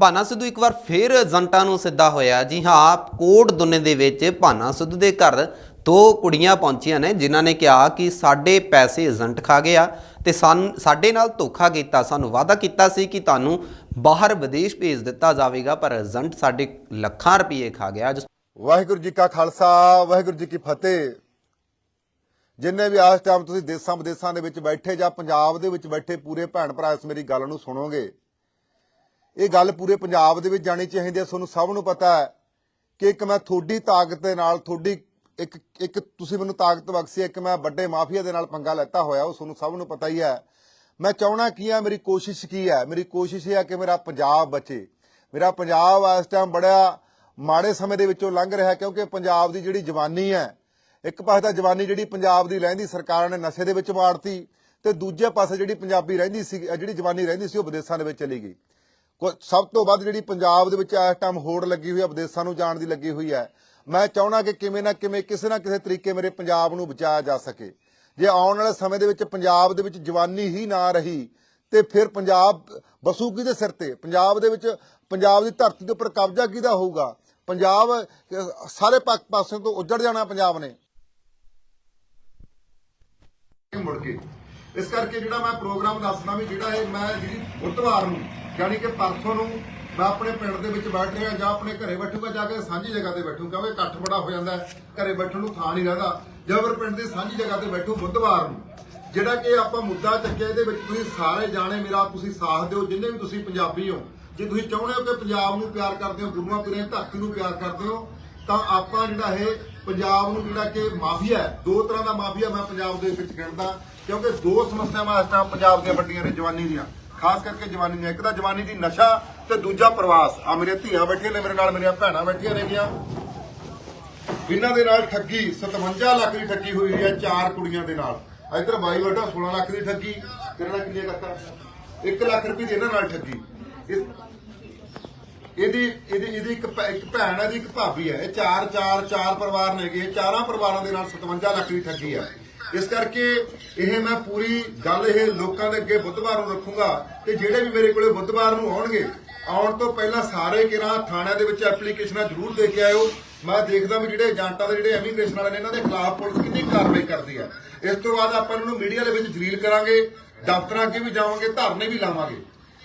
ਭਾਨਾ ਸਿੱਧੂ ਇੱਕ ਵਾਰ ਫਿਰ ਏਜੰਟਾਂ ਨੂੰ ਸਿੱਧਾ ਹੋਇਆ। ਜੀ ਹਾਂ ਕੋਟ ਦੁਨੇ ਦੇ ਵਿੱਚ ਭਾਨਾ ਸਿੱਧੂ ਦੇ ਘਰ ਦੋ ਕੁੜੀਆਂ ਪਹੁੰਚੀਆਂ ਨੇ, ਜਿਨ੍ਹਾਂ ਨੇ ਕਿਹਾ ਕਿ ਸਾਡੇ ਪੈਸੇ ਏਜੰਟ ਖਾ ਗਿਆ ਤੇ ਸਾਨ, ਸਾਡੇ ਨਾਲ ਧੋਖਾ ਕੀਤਾ, ਸਾਨੂੰ ਵਾਅਦਾ ਕੀਤਾ ਸੀ ਕਿ ਤੁਹਾਨੂੰ ਬਾਹਰ ਵਿਦੇਸ਼ ਭੇਜ ਦਿੱਤਾ ਜਾਵੇਗਾ, ਪਰ ਏਜੰਟ ਸਾਡੇ ਲੱਖਾਂ ਰੁਪਏ ਖਾ ਗਿਆ। ਜਿਸ ਵਾਹਿਗੁਰੂ ਜੀ ਕਾ ਖਾਲਸਾ, ਵਾਹਿਗੁਰੂ ਜੀ ਕੀ ਫਤਿਹ। ਜਿੰਨੇ ਵੀ ਆਸ ਟਾਈਮ ਤੁਸੀਂ ਦੇਸਾਂ ਵਿਦੇਸਾਂ ਦੇ ਵਿੱਚ ਬੈਠੇ ਜਾਂ ਪੰਜਾਬ ਦੇ ਵਿੱਚ ਬੈਠੇ ਪੂਰੇ ਭੈਣ ਭਰਾ, ਇਸ ਮੇਰੀ ਗੱਲ ਨੂੰ ਸੁਣੋਗੇ। ਇਹ ਗੱਲ ਪੂਰੇ ਪੰਜਾਬ ਦੇ ਵਿੱਚ ਜਾਣੀ ਚਾਹੀਦੀ ਹੈ। ਤੁਹਾਨੂੰ ਸਭ ਨੂੰ ਪਤਾ ਹੈ ਕਿ ਇੱਕ ਮੈਂ ਤੁਹਾਡੀ ਤਾਕਤ ਦੇ ਨਾਲ, ਤੁਹਾਡੀ ਇੱਕ ਇੱਕ ਤੁਸੀਂ ਮੈਨੂੰ ਤਾਕਤ ਬਖਸ਼ੀ, ਇੱਕ ਮੈਂ ਵੱਡੇ ਮਾਫੀਆ ਦੇ ਨਾਲ ਪੰਗਾ ਲੈਤਾ ਹੋਇਆ, ਉਹ ਤੁਹਾਨੂੰ ਸਭ ਨੂੰ ਪਤਾ ਹੀ ਹੈ। ਮੈਂ ਚਾਹਣਾ ਕੀ ਹੈ, ਮੇਰੀ ਕੋਸ਼ਿਸ਼ ਕੀ ਹੈ? ਮੇਰੀ ਕੋਸ਼ਿਸ਼ ਇਹ ਹੈ ਕਿ ਮੇਰਾ ਪੰਜਾਬ ਬਚੇ। ਮੇਰਾ ਪੰਜਾਬ ਇਸ ਟਾਈਮ ਬੜਾ ਮਾੜੇ ਸਮੇਂ ਦੇ ਵਿੱਚੋਂ ਲੰਘ ਰਿਹਾ ਕਿਉਂਕਿ ਪੰਜਾਬ ਦੀ ਜਿਹੜੀ ਜਵਾਨੀ ਹੈ, ਇੱਕ ਪਾਸੇ ਤਾਂ ਜਵਾਨੀ ਜਿਹੜੀ ਪੰਜਾਬ ਦੀ ਰਹਿੰਦੀ ਸਰਕਾਰਾਂ ਨੇ ਨਸ਼ੇ ਦੇ ਵਿੱਚ ਮਾਰਤੀ, ਤੇ ਦੂਜੇ ਪਾਸੇ ਜਿਹੜੀ ਪੰਜਾਬੀ ਰਹਿੰਦੀ ਸੀ, ਜਿਹੜੀ ਜਵਾਨੀ ਰਹਿੰਦੀ ਸੀ, ਉਹ ਵਿਦੇਸ਼ਾਂ ਦੇ ਵਿੱਚ ਚਲੀ ਗਈ। ਸਭ ਤੋਂ ਵੱਧ ਜਿਹੜੀ ਪੰਜਾਬ ਦੇ ਵਿੱਚ ਇਸ ਟਾਈਮ ਹੋੜ ਲੱਗੀ ਹੋਈ ਹੈ ਵਿਦੇਸ਼ਾਂ ਨੂੰ ਜਾਣ ਦੀ ਲੱਗੀ ਹੋਈ ਹੈ ਮੈਂ ਚਾਹਣਾ ਕਿ ਕਿਵੇਂ ਨਾ ਕਿਵੇਂ, ਕਿਸੇ ਨਾ ਕਿਸੇ ਤਰੀਕੇ ਮੇਰੇ ਪੰਜਾਬ ਨੂੰ ਬਚਾਇਆ ਜਾ ਸਕੇ। ਜੇ ਆਉਣ ਵਾਲੇ ਸਮੇਂ ਦੇ ਵਿੱਚ ਪੰਜਾਬ ਦੇ ਵਿੱਚ ਜਵਾਨੀ ਹੀ ਨਾ ਰਹੀ, ਤੇ ਫਿਰ ਪੰਜਾਬ ਬਸੂ ਕਿਹਦੇ ਸਿਰ ਤੇ। ਪੰਜਾਬ ਦੇ ਵਿੱਚ, ਪੰਜਾਬ ਦੀ ਧਰਤੀ ਦੇ ਉੱਪਰ ਕਬਜ਼ਾ ਕਿਹਦਾ ਹੋਊਗਾ? ਪੰਜਾਬ, ਸਾਰੇ ਪਾਸੇ ਤੋਂ ਉੱਜੜ ਜਾਣਾ ਪੰਜਾਬ ਨੇ। ਮੁੜ ਕੇ। ਇਸ ਕਰਕੇ ਜਿਹੜਾ ਮੈਂ ਪ੍ਰੋਗਰਾਮ ਦੱਸਣਾ ਵੀ ਜਿਹੜਾ ਇਹ ਮੈਂ ਜਿਹੜੀ ਬੁੱਧਵਾਰ ਨੂੰ ਯਾਨੀ ਕਿ ਪਰਸੋਂ ਨੂੰ ਮੈਂ ਆਪਣੇ ਪਿੰਡ ਦੇ ਵਿੱਚ ਬੈਠ ਰਿਹਾ ਜਾਂ ਆਪਣੇ ਘਰੇ ਬੈਠੂਗਾ ਜਾ ਕੇ ਸਾਂਝੀ ਜਗ੍ਹਾ ਤੇ ਬੈਠੂਗਾ ਕਿਉਂਕਿ ਇਕੱਠ ਬੜਾ ਹੋ ਜਾਂਦਾ ਘਰੇ ਬੈਠਣ ਨੂੰ ਥਾਂ ਨਹੀਂ ਰਹਿੰਦਾ। ਜਾਂ ਫਿਰ ਪਿੰਡ ਦੀ ਸਾਂਝੀ ਜਗ੍ਹਾ ਤੇ ਬੈਠੂ ਬੁੱਧਵਾਰ ਨੂੰ। ਜਿਹੜਾ ਕਿ ਆਪਾਂ ਮੁੱਦਾ ਚੱਕਿਆ ਇਹਦੇ ਵਿੱਚ ਤੁਸੀਂ ਸਾਰੇ ਜਾਣੇ ਮੇਰਾ ਤੁਸੀਂ ਸਾਥ ਦਿਓ, ਜਿੰਨੇ ਵੀ ਤੁਸੀਂ ਪੰਜਾਬੀ ਹੋ, ਜੇ ਤੁਸੀਂ ਚਾਹੁੰਦੇ ਹੋ ਕਿ ਪੰਜਾਬ ਨੂੰ ਪਿਆਰ ਕਰਦੇ ਹੋ, ਗੁਰੂਆਂ ਪੀਰਾਂ ਧਰਤੀ ਨੂੰ ਪਿਆਰ ਕਰਦੇ ਹੋ, ਤਾਂ ਆਪਾਂ ਜਿਹੜਾ ਇਹ ਪੰਜਾਬ ਨੂੰ ਜਿਹੜਾ ਕਿ ਮਾਫੀਆ ਹੈ, ਦੋ ਤਰ੍ਹਾਂ ਦਾ ਮਾਫੀਆ ਮੈਂ ਪੰਜਾਬ ਦੇ ਵਿੱਚ ਗਿਣਦਾ, ਕਿਉਂਕਿ ਦੋ ਸਮੱਸਿਆਵਾਂ ਇਸ ਟਾਈਮ ਪੰਜਾਬ ਦੀਆਂ ਵੱਡੀਆਂ ਨੇ, ਜਵਾਨੀ ਦੀਆਂ। ਖਾਸ ਕਰਕੇ ਜਵਾਨੀ ਦੀਆਂ ਇੱਕ ਤਾਂ ਜਵਾਨੀ ਦੀ ਨਸ਼ਾ ਤੇ ਦੂਜਾ ਪ੍ਰਵਾਸ। ਆ ਮੇਰੀਆਂ ਧੀਆਂ ਬੈਠੀਆਂ ਨੇ, ਮੇਰੇ ਨਾਲ ਮੇਰੀਆਂ ਭੈਣਾਂ ਬੈਠੀਆਂ ਨੇਗੀਆਂ ਇਹਨਾਂ ਦੇ ਨਾਲ ਠੱਗੀ 57 ਲੱਖ ਦੀ ਠੱਗੀ ਹੋਈ ਹੈ ਚਾਰ ਕੁੜੀਆਂ ਦੇ ਨਾਲ। ਇੱਧਰ ਬਾਈ ਬੈਠਾ 16 ਲੱਖ ਦੀ ਠੱਗੀ। ਕਿੰਨਾ ਕਿੰਨੇ ਕਰਤਾ 1 ਲੱਖ ਰੁਪਏ ਦੀ ਇਹਨਾਂ ਨਾਲ ਠੱਗੀ। ਇਹਦੀ ਇਹਦੀ ਇਹਦੀ ਇੱਕ ਇੱਕ ਭੈਣ ਹੈ ਦੀ ਇੱਕ ਭਾਬੀ ਹੈ। ਇਹ ਚਾਰ ਚਾਰ ਚਾਰ ਪਰਿਵਾਰ ਨੇਗੇ ਇਹ ਚਾਰਾਂ ਪਰਿਵਾਰਾਂ ਦੇ ਨਾਲ 57 ਲੱਖ ਦੀ ਠੱਗੀ ਹੈ। ਇਸ ਕਰਕੇ ਇਹ ਮੈਂ ਪੂਰੀ ਗੱਲ ਇਹ ਲੋਕਾਂ ਦੇ ਅੱਗੇ ਬੁੱਧਵਾਰ ਨੂੰ ਰੱਖੂੰਗਾ ਤੇ ਜਿਹੜੇ ਵੀ ਮੇਰੇ ਕੋਲੇ ਬੁੱਧਵਾਰ ਨੂੰ ਆਉਣਗੇ, ਆਉਣ ਤੋਂ ਪਹਿਲਾਂ ਸਾਰੇ ਕਿਰਾਂ ਥਾਣਿਆਂ ਦੇ ਵਿੱਚ ਐਪਲੀਕੇਸ਼ਨਾਂ ਜ਼ਰੂਰ ਦੇ ਕੇ ਆਇਓ। ਮੈਂ ਦੇਖਦਾ ਵੀ ਜਿਹੜੇ ਏਜੰਟਾਂ ਦੇ ਜਿਹੜੇ ਇਮੀਗ੍ਰੇਸ਼ਨ ਵਾਲੇ ਨੇ, ਇਹਨਾਂ ਦੇ ਖਿਲਾਫ ਪੁਲਿਸ ਕਿੰਨੀ ਕਾਰਵਾਈ ਕਰਦੀ ਹੈ ਇਸ ਤੋਂ ਬਾਅਦ ਆਪਾਂ ਇਹਨਾਂ ਨੂੰ ਮੀਡੀਆ ਦੇ ਵਿੱਚ ਜਲੀਲ ਕਰਾਂਗੇ, ਦਫ਼ਤਰਾਂ ਅੱਗੇ ਵੀ ਜਾਵਾਂਗੇ, ਧਰਨੇ ਵੀ ਲਾਵਾਂਗੇ।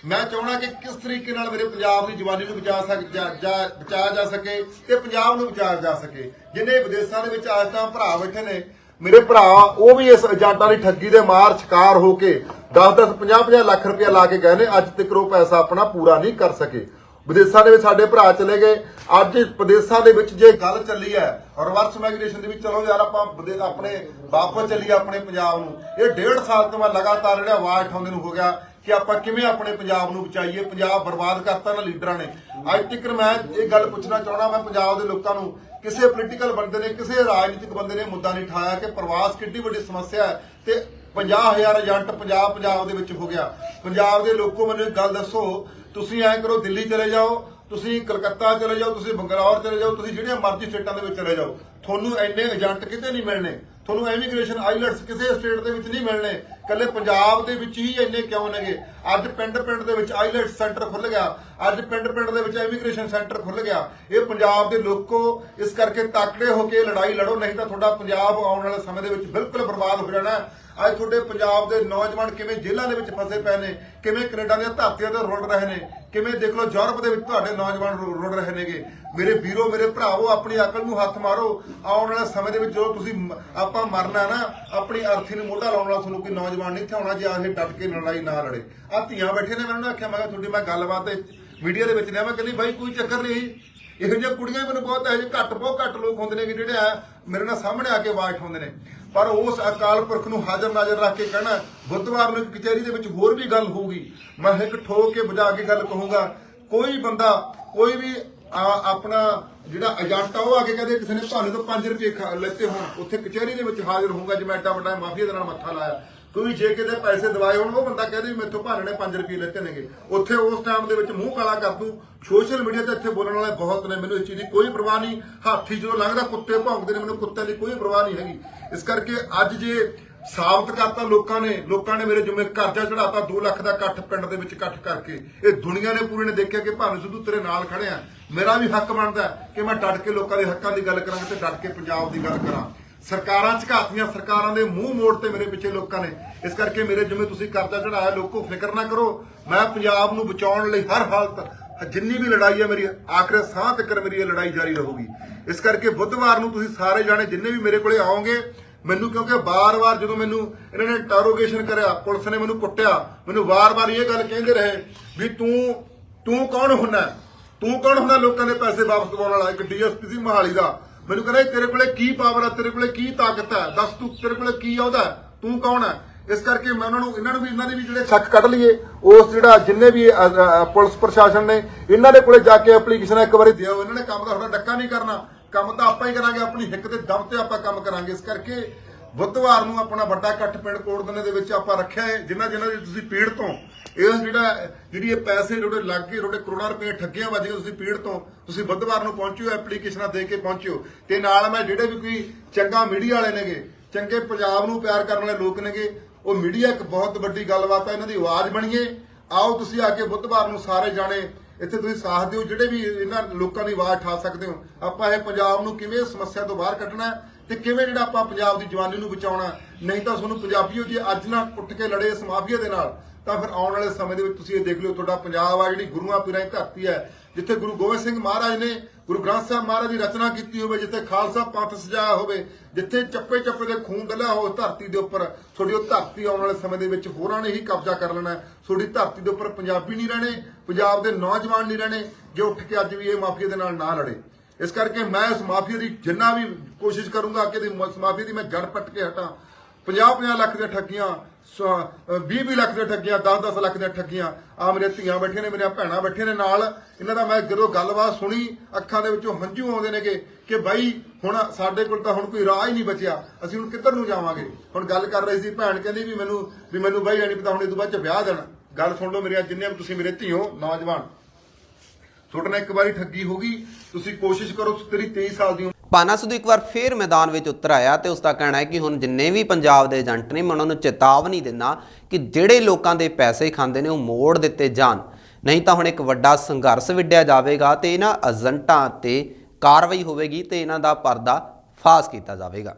ਮੈਂ ਚਾਹਣਾ ਕਿ ਕਿਸ ਤਰੀਕੇ ਨਾਲ ਮੇਰੇ ਪੰਜਾਬ ਦੀ ਜਵਾਨੀ ਨੂੰ ਬਚਾ ਸਕ ਬਚਾਇਆ ਜਾ ਸਕੇ ਤੇ ਪੰਜਾਬ ਨੂੰ ਬਚਾਇਆ ਜਾ ਸਕੇ। ਜਿਨੇ ਵਿਦੇਸ਼ਾਂ ਦੇ ਵਿੱਚ ਅੱਜ ਤਾਂ ਭਰਾ ਬੈਠੇ ਨੇ ਮੇਰੇ ਭਰਾ, ਉਹ ਵੀ ਇਸ ਏਜੰਟਾਂ ਦੀ ਠੱਗੀ ਦੇ ਮਾਰ ਸ਼ਿਕਾਰ ਹੋ ਕੇ 10-10 50-50 ਲੱਖ ਰੁਪਇਆ ਲਾ ਕੇ ਗਏ ਨੇ, ਅੱਜ ਤੱਕ ਉਹ ਪੈਸਾ ਆਪਣਾ ਪੂਰਾ ਨਹੀਂ ਕਰ ਸਕੇ। ਵਿਦੇਸ਼ਾਂ ਦੇ ਵਿੱਚ ਸਾਡੇ ਭਰਾ ਚਲੇ ਗਏ। ਅੱਜ ਵਿਦੇਸ਼ਾਂ ਦੇ ਵਿੱਚ ਜੇ ਗੱਲ ਚੱਲੀ ਹੈ ਰਿਵਰਸ ਮਾਈਗ੍ਰੇਸ਼ਨ ਦੇ ਵਿੱਚ ਚਲੋ ਯਾਰ, ਆਪਾਂ ਆਪਣੇ ਵਾਪਸ ਚੱਲੀਏ ਆਪਣੇ ਪੰਜਾਬ ਨੂੰ। ਇਹ ਡੇਢ ਸਾਲ ਤੋਂ ਮੈਂ ਲਗਾਤਾਰ ਜਿਹੜਾ ਆਵਾਜ਼ ਉਠਾਉਂਦੇ ਨੂੰ ਹੋ ਗਿਆ। ਕਿ ਆਪਾਂ ਕਿਵੇਂ ਆਪਣੇ ਪੰਜਾਬ ਨੂੰ ਬਚਾਈਏ, ਪੰਜਾਬ ਬਰਬਾਦ ਕਰਤਾ ਨਾ ਲੀਡਰਾਂ ਨੇ। ਅੱਜ ਤੱਕ ਮੈਂ ਇਹ ਗੱਲ ਪੁੱਛਣਾ ਚਾਹਣਾ ਮੈਂ ਪੰਜਾਬ ਦੇ ਲੋਕਾਂ ਨੂੰ, ਕਿਸੇ ਪੋਲੀਟੀਕਲ ਬੰਦੇ ਨੇ, ਕਿਸੇ ਰਾਜਨੀਤਿਕ ਬੰਦੇ ਨੇ ਮੁੱਦਾ ਨਹੀਂ ਉਠਾਇਆ ਕਿ ਪ੍ਰਵਾਸ ਕਿੰਨੀ ਵੱਡੀ ਸਮੱਸਿਆ ਹੈ ਤੇ 50000 ਏਜੰਟ ਪੰਜਾਬ ਪੰਜਾਬ ਦੇ ਵਿੱਚ ਹੋ ਗਿਆ। ਪੰਜਾਬ ਦੇ ਲੋਕੋ ਮੈਨੂੰ ਇੱਕ ਗੱਲ ਦੱਸੋ, ਤੁਸੀਂ ਐਂ ਕਰੋ, ਦਿੱਲੀ ਚਲੇ ਜਾਓ, ਤੁਸੀਂ ਕਲਕੱਤਾ ਚਲੇ ਜਾਓ, ਤੁਸੀਂ ਬੰਗਲੌਰ ਚਲੇ ਜਾਓ, ਤੁਸੀਂ ਜਿਹੜੀਆਂ ਮਰਜ਼ੀ ਸਟੇਟਾਂ ਦੇ ਵਿੱਚ ਚਲੇ ਜਾਓ। ਤੁਹਾਨੂੰ ਐਨੇ ਏਜੰਟ ਕਿਤੇ ਨਹੀਂ ਮਿਲਣੇ। ਤੁਹਾਨੂੰ ਇਮੀਗ੍ਰੇਸ਼ਨ ਆਈਲੈਟਸ ਕਿਸੇ ਸਟੇਟ ਦੇ ਵਿੱਚ ਨਹੀਂ ਮਿਲਣੇ। ਕੱਲੇ ਪੰਜਾਬ ਦੇ ਵਿੱਚ ਹੀ ਇੰਨੇ ਕਿਉਂ ਨੇਗੇ? ਅੱਜ ਪਿੰਡ ਪਿੰਡ ਦੇ ਵਿੱਚ ਆਈਲੈਟਸ ਸੈਂਟਰ ਖੁੱਲ ਗਿਆ। ਅੱਜ ਪਿੰਡ ਪਿੰਡ ਦੇ ਵਿੱਚ ਇਮੀਗ੍ਰੇਸ਼ਨ ਸੈਂਟਰ ਖੁੱਲ ਗਿਆ। ਇਹ ਪੰਜਾਬ ਦੇ ਲੋਕੋ ਇਸ ਕਰਕੇ ਤਾਕੜੇ ਹੋ ਕੇ ਲੜਾਈ ਲੜੋ, ਨਹੀਂ ਤਾਂ ਤੁਹਾਡਾ ਪੰਜਾਬ ਆਉਣ ਵਾਲੇ ਸਮੇਂ ਦੇ ਵਿੱਚ ਬਿਲਕੁਲ ਬਰਬਾਦ ਹੋ ਜਾਣਾ। ਅੱਜ ਤੁਹਾਡੇ ਪੰਜਾਬ ਦੇ ਨੌਜਵਾਨ ਕਿਵੇਂ ਜੇਲ੍ਹਾਂ ਦੇ ਵਿੱਚ ਫਸੇ ਪਏ ਨੇ, ਕਿਵੇਂ ਕੈਨੇਡਾ ਦੀਆਂ ਧਰਤੀਆਂ ਤੇ ਰੁੜ ਰਹੇ ਨੇ, ਕਿਵੇਂ ਦੇਖ ਲਓ ਯੂਰਪ ਦੇ ਵਿੱਚ ਤੁਹਾਡੇ ਨੌਜਵਾਨ ਰੁੜ ਰਹੇ ਨੇਗੇ। ਮੇਰੇ ਵੀਰੋ, ਮੇਰੇ ਭਰਾਵੋ, ਆਪਣੀ ਅਕਲ ਨੂੰ ਹੱਥ ਮਾਰੋ। ਆਉਣ ਵਾਲੇ ਸਮੇਂ ਦੇ ਵਿੱਚ ਜਦੋਂ ਤੁਸੀਂ ਆਪਾਂ ਮਰਨਾ ਨਾ, ਆਪਣੀ ਅਰਥੀ ਨੂੰ ਮੋਢਾ ਲਾਉਣ ਵਾਲਾ ਤੁਹਾਨੂੰ ਕੋਈ ਨੌਜਵਾਨ ਨਹੀਂ ਥਾਉਣਾ ਜੇ ਆਹੇ ਡਟ ਕੇ ਲੜਾਈ ਨਾ ਲੜੇ। ਆ ਧੀਆਂ ਬੈਠੇ ਨੇ, ਮੈਨੂੰ ਆਖਿਆ, ਮੈਂ ਕਿਹਾ, ਤੁਹਾਡੀ ਮੈਂ ਗੱਲਬਾਤ ਮੀਡੀਆ ਦੇ ਵਿੱਚ ਲਿਆ, ਮੈਂ ਕਹਿੰਦੀ, ਬਾਈ, ਕੋਈ ਚੱਕਰ ਨਹੀਂ। ਇਹੋ ਜਿਹੀਆਂ ਕੁੜੀਆਂ ਮੈਨੂੰ ਬਹੁਤ ਹੈ ਜੇ ਘੱਟ, ਬਹੁਤ ਘੱਟ ਲੋਕ ਹੁੰਦੇ ਨੇ ਕਿ ਜਿਹੜੇ ਆ, ਮੇਰੇ ਨਾਲ ਸਾਹਮਣੇ ਆ ਕੇ ਆਵਾਜ਼ ਉਠਾਉਂਦੇ ਨੇ। ਪਰ ਉਸ ਅਕਾਲ ਪੁਰਖ ਨੂੰ ਹਾਜ਼ਰ ਨਾਜ਼ਰ ਰੱਖ ਕੇ ਕਹਿਣਾ, ਬੁੱਧਵਾਰ ਨੂੰ ਕਚਹਿਰੀ ਦੇ ਵਿੱਚ ਹੋਰ ਵੀ ਗੱਲ ਹੋਊਗੀ। ਮੈਂ ਇੱਕ ਠੋਕ ਕੇ ਬੁਝਾ ਕੇ ਗੱਲ ਕਹੂੰਗਾ, ਕੋਈ ਬੰਦਾ, ਕੋਈ ਵੀ ਆਪਣਾ ਜਿਹੜਾ ਏਜੰਟ ਆ, ਉਹ ਆ ਕੇ ਕਹਦੇ ਕਿਸੇ ਨੇ ਭਾਵੇਂ ਤੋਂ 5 ਰੁਪਏ ਲੈਤੇ ਹੋਣ। ਉੱਥੇ ਕਚਹਿਰੀ ਦੇ ਵਿੱਚ ਹਾਜ਼ਰ ਹੋਊਗਾ, ਜਿਵੇਂ ਐਡਾ ਵੱਡਾ ਮਾਫੀਆ ਦੇ ਨਾਲ ਮੱਥਾ ਲਾਇਆ। ਕੋਈ ਜੇ ਕਿਤੇ ਪੈਸੇ ਦਵਾਏ ਹੋਣ, ਉਹ ਬੰਦਾ ਕਹਦੇ ਵੀ ਮੈਥੋਂ ਭਾਣੇ 5 ਰੁਪਏ ਲੈਤੇ ਨੇਗੇ ਉੱਥੇ ਉਸ ਟਾਈਮ ਦੇ ਵਿੱਚ ਮੂੰਹ ਕਾਲਾ ਕਰ ਦੂੰ ਸੋਸ਼ਲ ਮੀਡੀਆ ਤੇ ਇੱਥੇ ਬੋਲਣ ਵਾਲੇ ਬਹੁਤ ਨੇ, ਮੈਨੂੰ ਇਸ ਚੀਜ਼ ਦੀ ਕੋਈ ਪਰਵਾਹ ਨਹੀਂ। ਹਾਥੀ ਜਦੋਂ ਲੰਘਦਾ, ਕੁੱਤੇ ਭੌਂਕਦੇ ਨੇ, ਮੈਨੂੰ ਕੁੱਤਿਆਂ ਦੀ ਕੋਈ ਪਰਵਾਹ ਨਹੀਂ ਹੈਗੀ। ਇਸ ਕਰਕੇ ਅੱਜ ਜੇ ਸਾਬਤ ਕਰਤਾ ਲੋਕਾਂ ਨੇ ਲੋਕਾਂ ਨੇ ਮੇਰੇ ਜਿਵੇਂ ਕਰਜ਼ਾ ਚੜਾਤਾ 2 ਲੱਖ ਦਾ ਇਕੱਠ ਪਿੰਡ ਦੇ ਵਿੱਚ ਇਕੱਠ ਕਰਕੇ। ਇਹ ਦੁਨੀਆ ਨੇ ਪੂਰੀ ਨੇ ਦੇਖਿਆ ਕਿ ਭਾਵੇਂ ਸਿੱਧੂ ਤੇਰੇ ਨਾਲ ਖੜੇ ਆ। ਮੇਰਾ ਵੀ ਹੱਕ ਬਣਦਾ ਕਿ ਮੈਂ ਡਟ ਕੇ ਲੋਕਾਂ ਦੇ ਹੱਕਾਂ ਦੀ ਗੱਲ ਕਰਾਂ ਤੇ ਡਟ ਕੇ ਪੰਜਾਬ ਦੀ ਗੱਲ ਕਰਾਂ। ਸਰਕਾਰਾਂ ਝਕਾਤੀਆਂ, ਸਰਕਾਰਾਂ ਦੇ ਮੂੰਹ ਮੋੜ ਤੇ ਮੇਰੇ ਪਿੱਛੇ ਲੋਕਾਂ ਨੇ। ਇਸ ਕਰਕੇ ਮੇਰੇ ਜਿਵੇਂ ਤੁਸੀਂ ਕਰਜ਼ਾ ਚੜਾਇਆ ਲੋਕੋ ਫਿਕਰ ਨਾ ਕਰੋ। ਮੈਂ ਪੰਜਾਬ ਨੂੰ ਬਚਾਉਣ ਲਈ ਹਰ ਹਾਲਤ, ਜਿੰਨੀ ਵੀ ਲੜਾਈ ਹੈ ਮੇਰੀ, ਆਖਰੇ ਸਾਹ ਤੱਕ ਮੇਰੀ ਇਹ ਲੜਾਈ ਜਾਰੀ ਰਹੂਗੀ। ਇਸ ਕਰਕੇ ਬੁੱਧਵਾਰ ਨੂੰ ਤੁਸੀਂ ਸਾਰੇ ਜਾਣੇ ਜਿੰਨੇ ਵੀ ਮੇਰੇ ਕੋਲੇ ਆਓਗੇ, ਮੈਨੂੰ ਕਿਉਂਕਿ ਬਾਰ-ਬਾਰ ਜਦੋਂ ਮੈਨੂੰ ਇਹਨਾਂ ਨੇ ਇੰਟਰੋਗੇਸ਼ਨ ਕਰਿਆ, ਪੁਲਿਸ ਨੇ ਮੈਨੂੰ ਕੁੱਟਿਆ, ਮੈਨੂੰ ਵਾਰ-ਵਾਰ ਇਹ ਗੱਲ ਕਹਿੰਦੇ ਰਹੇ ਵੀ ਤੂੰ ਤੂੰ ਕੌਣ ਹੁੰਨਾ? ਤੂੰ ਕੌਣ ਹੁੰਦਾ ਲੋਕਾਂ ਦੇ ਪੈਸੇ ਵਾਪਸ ਦਿਵਾਉਣ ਵਾਲਾ? ਇੱਕ ਡੀਐਸਪੀ ਸੀ ਮਹਾਲੀ ਦਾ। ਮੈਨੂੰ ਕਹਿੰਦਾ ਤੇਰੇ ਕੋਲੇ ਕੀ ਪਾਵਰ ਹੈ ਤੇਰੇ ਕੋਲੇ ਕੀ ਤਾਕਤ ਹੈ ਦੱਸ ਤੂੰ, ਤੇਰੇ ਕੋਲੇ ਕੀ ਆਉਦਾ ਤੂੰ ਕੌਣ ਹੈ ਇਸ ਕਰਕੇ ਮੈਂ ਉਹਨਾਂ ਨੂੰ, ਇਹਨਾਂ ਨੂੰ ਵੀ, ਇਹਨਾਂ ਦੇ ਵੀ ਜਿਹੜੇ ਸ਼ੱਕ ਕੱਢ ਲਈਏ, ਉਸ ਜਿਹੜਾ ਜਿੰਨੇ ਵੀ ਪੁਲਿਸ ਪ੍ਰਸ਼ਾਸਨ ਨੇ, ਇਹਨਾਂ ਦੇ ਕੋਲੇ ਜਾ ਕੇ ਐਪਲੀਕੇਸ਼ਨ ਇੱਕ ਵਾਰੀ ਦਿਓ। ਇਹਨਾਂ ਨੇ ਕੰਮ ਦਾ ਥੋੜਾ ਡੱਕਾ ਨਹੀਂ ਕਰਨਾ। ਕੰਮ ਤਾਂ ਆਪਾਂ ਹੀ ਕਰਾਂਗੇ, ਆਪਣੀ ਹਿੱਕ ਦੇ ਦਮ ਤੇ ਆਪਾਂ ਕੰਮ ਕਰਾਂਗੇ। ਇਸ ਕਰਕੇ ਬੁੱਧਵਾਰ ਨੂੰ ਆਪਣਾ ਵੱਡਾ ਇਕੱਠ ਪਿੰਡ ਕੋਟਦਨੇ ਦੇ ਵਿੱਚ ਆਪਾਂ ਰੱਖਿਆ ਹੈ ਜਿਨ੍ਹਾਂ ਜਿਨ੍ਹਾਂ ਦੀ ਤੁਸੀਂ ਪੀੜ ਤੋਂ, ਇਹ ਜਿਹੜਾ, ਜਿਹੜੀ ਇਹ ਪੈਸੇ ਜਿਹੜੇ ਲੱਗ ਕੇ ਤੁਹਾਡੇ ਕਰੋੜਾਂ ਰੁਪਏ ਠੱਗੀਆਂ ਵੱਜ ਗਏ ਤੁਸੀਂ ਪੀੜ ਤੋਂ, ਤੁਸੀਂ ਬੁੱਧਵਾਰ ਨੂੰ ਪਹੁੰਚਿਓ ਐਪਲੀਕੇਸ਼ਨਾਂ ਦੇ ਕੇ ਪਹੁੰਚਿਓ। ਤੇ ਨਾਲ ਮੈਂ ਜਿਹੜੇ ਵੀ ਕੋਈ ਚੰਗਾ ਮੀਡੀਆ ਵਾਲੇ ਨੇਗੇ, ਚੰਗੇ ਪੰਜਾਬ ਨੂੰ ਪਿਆਰ ਕਰਨ ਵਾਲੇ ਲੋਕ ਨੇਗੇ, ਉਹ ਮੀਡੀਆ ਇੱਕ ਬਹੁਤ ਵੱਡੀ ਗੱਲਬਾਤ ਹੈ ਇਹਨਾਂ ਦੀ ਆਵਾਜ਼ ਬਣੀਏ। ਆਓ ਤੁਸੀਂ ਆ ਕੇ ਬੁੱਧਵਾਰ ਨੂੰ ਸਾਰੇ ਜਾਣੇ, ਇੱਥੇ ਤੁਸੀਂ ਸਾਥ ਦਿਓ, ਜਿਹੜੇ ਵੀ ਇਹਨਾਂ ਲੋਕਾਂ ਦੀ ਆਵਾਜ਼ ਠਾ ਸਕਦੇ ਹੋ। ਆਪਾਂ ਇਹ ਪੰਜਾਬ ਨੂੰ ਕਿਵੇਂ ਸਮੱਸਿਆ ਤੋਂ ਬਾਹਰ ਕੱਢਣਾ ਤੇ ਕਿਵੇਂ ਜਿਹੜਾ ਆਪਾਂ ਪੰਜਾਬ ਦੀ ਜਵਾਨੀ ਨੂੰ ਬਚਾਉਣਾ ਨਹੀਂ ਤਾਂ ਤੁਹਾਨੂੰ ਪੰਜਾਬੀਓ ਜੇ ਅੱਜ ਨਾ ਉੱਠ ਕੇ ਲੜੇ ਇਸ ਮਾਫੀਆ ਦੇ ਨਾਲ। ਤਾਂ ਫਿਰ ਆਉਣ ਵਾਲੇ ਸਮੇਂ ਦੇ ਵਿੱਚ ਤੁਸੀਂ ਇਹ ਦੇਖ ਲਿਓ, ਤੁਹਾਡਾ ਪੰਜਾਬ ਆ ਜਿਹੜੀ ਗੁਰੂਆਂ ਪੀਰਾਂ ਦੀ ਧਰਤੀ ਹੈ, ਜਿੱਥੇ ਗੁਰੂ ਗੋਬਿੰਦ ਸਿੰਘ ਮਹਾਰਾਜ ਨੇ ਗੁਰੂ ਗ੍ਰੰਥ ਸਾਹਿਬ ਮਹਾਰਾਜ ਦੀ ਰਚਨਾ ਕੀਤੀ ਹੋਵੇ, ਜਿੱਥੇ ਖਾਲਸਾ ਪੰਥ ਸਜਾਇਆ ਹੋਵੇ, ਜਿੱਥੇ ਚੱਪੇ ਚੱਪੇ ਦੇ ਖੂਨ ਡਲਿਆ ਹੋਵੇ ਧਰਤੀ ਦੇ ਉੱਪਰ, ਤੁਹਾਡੀ ਉਹ ਧਰਤੀ ਆਉਣ ਵਾਲੇ ਸਮੇਂ ਦੇ ਵਿੱਚ ਹੋਰਾਂ ਨੇ ਹੀ ਕਬਜ਼ਾ ਕਰ ਲੈਣਾ ਤੁਹਾਡੀ ਧਰਤੀ ਦੇ ਉੱਪਰ ਪੰਜਾਬੀ ਨਹੀਂ ਰਹਿਣੇ, ਪੰਜਾਬ ਦੇ ਨੌਜਵਾਨ ਨਹੀਂ ਰਹਿਣੇ, ਜੇ ਉੱਠ ਕੇ ਅੱਜ ਵੀ ਇਹ ਮਾਫੀਆ ਦੇ ਨਾਲ ਨਾ ਲੜੇ। ਇਸ ਕਰਕੇ ਮੈਂ ਇਸ ਮਾਫੀਆ ਦੀ ਜਿੰਨਾ ਵੀ ਕੋਸ਼ਿਸ਼ ਕਰੂੰਗਾ ਕਿ ਇਸ ਮਾਫੀਆ ਦੀ ਮੈਂ ਜੜ ਪੱਟ ਕੇ ਹਟਾਂ। 50-50 ਲੱਖ ਦੀਆਂ ਠੱਗੀਆਂ 20-20 ਲੱਖ ਦੀਆਂ ਠੱਗੀਆਂ 10-10 ਲੱਖ ਦੀਆਂ ਠੱਗੀਆਂ ਆ ਮੇਰੇ ਧੀਆਂ ਬੈਠੀਆਂ ਨੇ, ਮੇਰੀਆਂ ਭੈਣਾਂ ਬੈਠੀਆਂ ਨੇ ਨਾਲ। ਇਹਨਾਂ ਦਾ ਮੈਂ ਜਦੋਂ ਗੱਲਬਾਤ ਸੁਣੀ, ਅੱਖਾਂ ਦੇ ਵਿੱਚੋਂ ਹੰਝੂ ਆਉਂਦੇ ਨੇਗੇ ਕਿ ਬਾਈ, ਹੁਣ ਸਾਡੇ ਕੋਲ ਤਾਂ ਹੁਣ ਕੋਈ ਰਾਹ ਹੀ ਨਹੀਂ ਬਚਿਆ। ਅਸੀਂ ਹੁਣ ਕਿੱਧਰ ਨੂੰ ਜਾਵਾਂਗੇ? ਹੁਣ ਗੱਲ ਕਰ ਰਹੀ ਸੀ ਭੈਣ, ਕਹਿੰਦੀ ਵੀ ਮੈਨੂੰ ਵੀ ਮੈਨੂੰ ਬਾਈ ਨਹੀਂ ਪਤਾ ਹੁਣ ਇਹ ਤੋਂ ਬਾਅਦ ਚ ਵਿਆਹ ਦੇਣਾ। ਗੱਲ ਸੁਣ ਲਓ ਮੇਰੀਆਂ ਜਿੰਨੇ ਵੀ ਤੁਸੀਂ ਮੇਰੇ ਧੀਓ, ਨੌਜਵਾਨ। ਤੁਹਾਡੇ ਨਾਲ ਇੱਕ ਵਾਰੀ ਠੱਗੀ ਹੋ ਗਈ, ਤੁਸੀਂ ਕੋਸ਼ਿਸ਼ ਕਰੋ ਤੇਰੀ 23 ਸਾਲ ਦੀ ਉਮਰ ਪਾਨਾ ਸਿੱਧੂ ਇੱਕ ਵਾਰ ਫੇਰ ਮੈਦਾਨ ਵਿੱਚ ਉਤਰ ਆਇਆ ਤੇ ਉਸ ਦਾ ਕਹਿਣਾ ਹੈ ਕਿ ਹੁਣ ਜਿੰਨੇ ਵੀ ਪੰਜਾਬ ਦੇ ਏਜੰਟ ਨੇ, ਮੈਂ ਉਹਨਾਂ ਨੂੰ ਚੇਤਾਵਨੀ ਦਿੰਦਾ ਕਿ ਜਿਹੜੇ ਲੋਕਾਂ ਦੇ ਪੈਸੇ ਖਾਂਦੇ ਨੇ, ਉਹ ਮੋੜ ਦਿੱਤੇ ਜਾਣ। ਨਹੀਂ ਤਾਂ ਹੁਣ ਇੱਕ ਵੱਡਾ ਸੰਘਰਸ਼ ਵਿੱਢਿਆ ਜਾਵੇਗਾ ਤੇ ਇਹਨਾਂ ਏਜੰਟਾਂ ਤੇ ਕਾਰਵਾਈ ਹੋਵੇਗੀ ਤੇ ਇਹਨਾਂ ਦਾ ਪਰਦਾ ਫਾਸ ਕੀਤਾ ਜਾਵੇਗਾ।